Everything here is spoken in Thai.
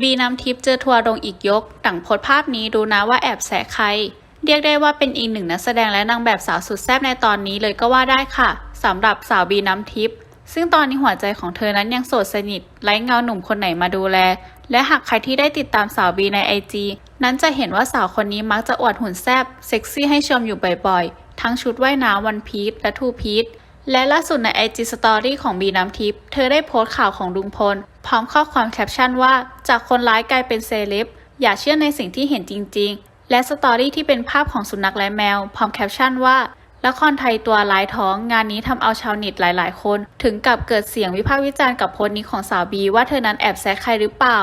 บีน้ำทิพย์เจอทัวร์ลงอีกยกหลังโพสภาพนี้ดูนะว่าแอบแสใคร เรียกได้ว่าเป็นอีกหนึ่งนักแสดงและนางแบบสาวสุดแซ่บในตอนนี้เลยก็ว่าได้ค่ะสำหรับสาวบีน้ำทิพย์ซึ่งตอนนี้หัวใจของเธอนั้นยังโสดสนิทไร้เงาหนุ่มคนไหนมาดูแล และหากใครที่ได้ติดตามสาวบีในไอจีนั้นจะเห็นว่าสาวคนนี้มักจะอวดหุ่นแซ่บเซ็กซี่ให้ชมอยู่บ่อยๆ ทั้งชุดว่ายน้ำวันพีชและทูพีชและล่าสุดใน IG Story ของบีน้ำทิพย์เธอได้โพสต์ข่าวของลุงพล พร้อมข้อความแคปชั่นว่า จากคนร้ายกลายเป็นเซเลบอย่าเชื่อในสิ่งที่เห็นจริง ๆ และสตอรี่ที่เป็นภาพของสุนัขและแมว พร้อมแคปชั่นว่าละครไทยตัวร้ายท้องงานนี้ทำเอาชาวเน็ตหลาย ๆ คน ถึงกับเกิดเสียงวิพากษ์วิจารณ์กับโพสต์นี้ของสาวบีว่าเธอนั้นแอบแซะใครหรือเปล่า